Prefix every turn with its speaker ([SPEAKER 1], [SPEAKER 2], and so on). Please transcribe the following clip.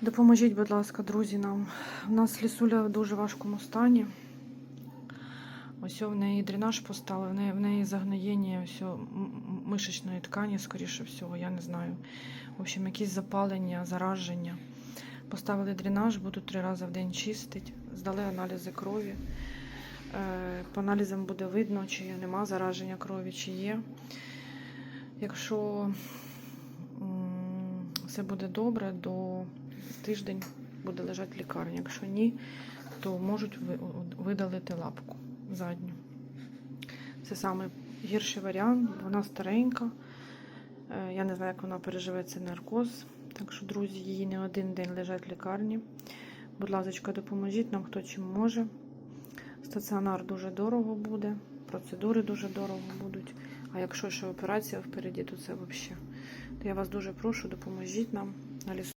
[SPEAKER 1] Допоможіть, будь ласка, друзі, нам. У нас лісуля в дуже важкому стані. Ось в неї дренаж поставили, в неї, в неї загноєння ось мишечної ткані, скоріше всього, я не знаю. В общем, якісь запалення, зараження. Поставили дренаж, буду три рази в день чистити. Здали аналізи крові. Е, По аналізам буде видно, чи нема зараження крові, чи є. Якщо все буде добре, до тиждень буде лежати в лікарні. Якщо ні, то можуть видалити лапку задню. Це саме гірший варіант, вона старенька. Е, Я не знаю, як вона переживе цей наркоз. Так що, друзі, її не один день лежать в лікарні. Будь ласка, допоможіть нам, хто чим може. Стаціонар дуже дорого буде, процедури дуже дорого будуть. А якщо ще операція впереді, то це взагалі. То я вас дуже прошу, допоможіть нам на лісу.